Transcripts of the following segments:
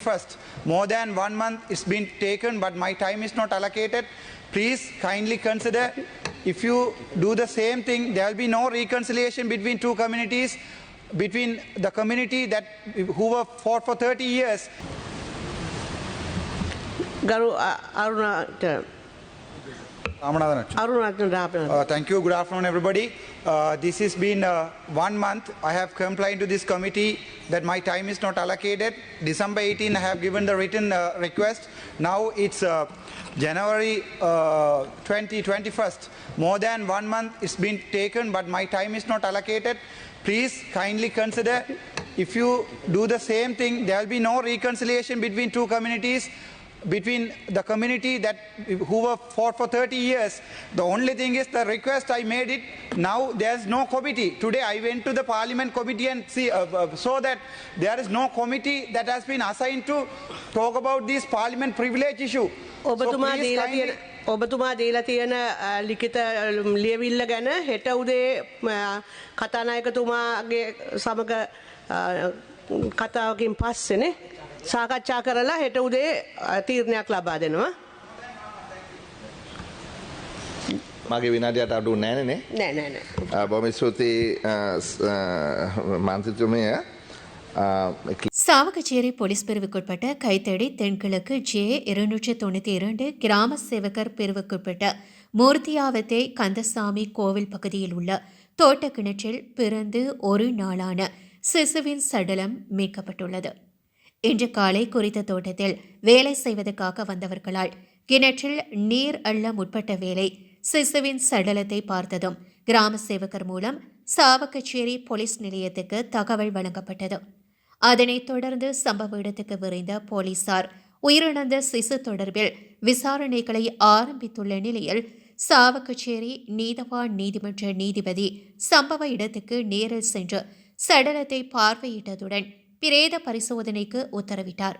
First, more than one month it's been taken, but my time is not allocated. Please kindly consider if you do the same thing, there will be no reconciliation between two communities, between the community that who were fought for 30 years. Uh, thank you. Good afternoon, everybody. Uh, this has been uh, one month. I have complained to this committee that my time is not allocated. December 18, I have given the written uh, request. Now it's uh, January uh, 20, 21st. More than one month it's been taken, but my time is not allocated. Please kindly consider if you do the same thing, there will be no reconciliation between two communities between the community that who were fought for 30 years. The only thing is the request I made it. Now there's no committee. Today I went to the parliament committee and see uh, uh, so that there is no committee that has been assigned to talk about this parliament privilege issue. So ඔබතුමා please දීලා kindly- තියෙන ඔබතුමා දීලා තියෙන අ, ලිඛිත අ, ලියවිල්ල ගැන හෙට උදේ ම, කතානායකතුමාගේ සමග අ, කතාවකින් පස්සෙනේ සාකච්ඡා කරලා හෙට උදේ අ, තීරණයක් ලබා දෙනවා මගේ විනාඩියට අඩු නෑනනේ නෑ නෑ නෑ බොම ස්තුතියි මන්ත්‍රතුමය சாவகச்சேரி போலீஸ் பிரிவுக்குட்பட்ட கைத்தடி தென்கிழக்கு ஜே இருநூற்றி தொண்ணூற்றி இரண்டு கிராம சேவகர் பிரிவுக்குட்பட்ட மூர்த்தியாவத்தை கந்தசாமி கோவில் பகுதியில் உள்ள தோட்ட கிணற்றில் பிறந்து ஒரு நாளான சிசுவின் சடலம் மீட்கப்பட்டுள்ளது இன்று காலை குறித்த தோட்டத்தில் வேலை செய்வதற்காக வந்தவர்களால் கிணற்றில் நீர் அள்ள முற்பட்ட வேலை சிசுவின் சடலத்தை பார்த்ததும் கிராம சேவகர் மூலம் சாவக்கச்சேரி போலீஸ் நிலையத்துக்கு தகவல் வழங்கப்பட்டது. அதனைத் தொடர்ந்து சம்பவ இடத்துக்கு விரைந்த போலீசார் உயிரிழந்த சிசு தொடர்பில் விசாரணைகளை ஆரம்பித்துள்ள நிலையில் சாவக்கச்சேரி நீதவான் நீதிமன்ற நீதிபதி சம்பவ இடத்துக்கு நேரில் சென்று சடலத்தை பார்வையிட்டதுடன் பிரேத பரிசோதனைக்கு உத்தரவிட்டார்.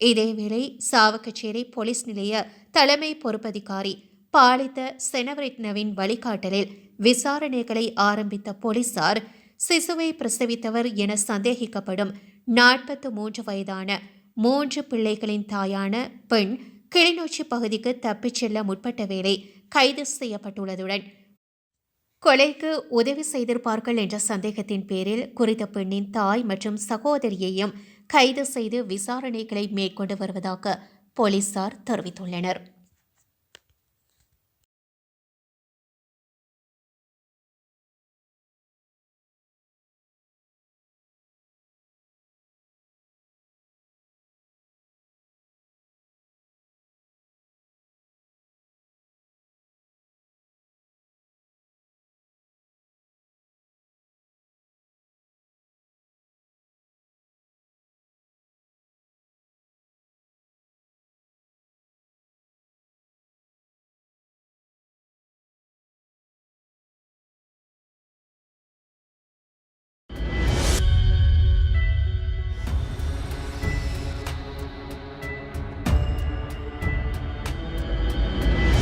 இதேவேளை சாவகச்சேரி போலீஸ் நிலைய தலைமை பொறுப்பதிகாரி பாலித்த செனவரிட்னவின் வழிகாட்டலில் விசாரணைகளை ஆரம்பித்த போலீசார் சிசுவை பிரசவித்தவர் என சந்தேகிக்கப்படும் நாற்பத்து மூன்று வயதான மூன்று பிள்ளைகளின் தாயான பெண் கிளிநொச்சி பகுதிக்கு தப்பிச் செல்ல முற்பட்ட வேளை கைது செய்யப்பட்டுள்ளதுடன் கொலைக்கு உதவி செய்திருப்பார்கள் என்ற சந்தேகத்தின் பேரில் குறித்த பெண்ணின் தாய் மற்றும் சகோதரியையும் கைது செய்து விசாரணைகளை மேற்கொண்டு வருவதாக போலீசார் தெரிவித்துள்ளனர்.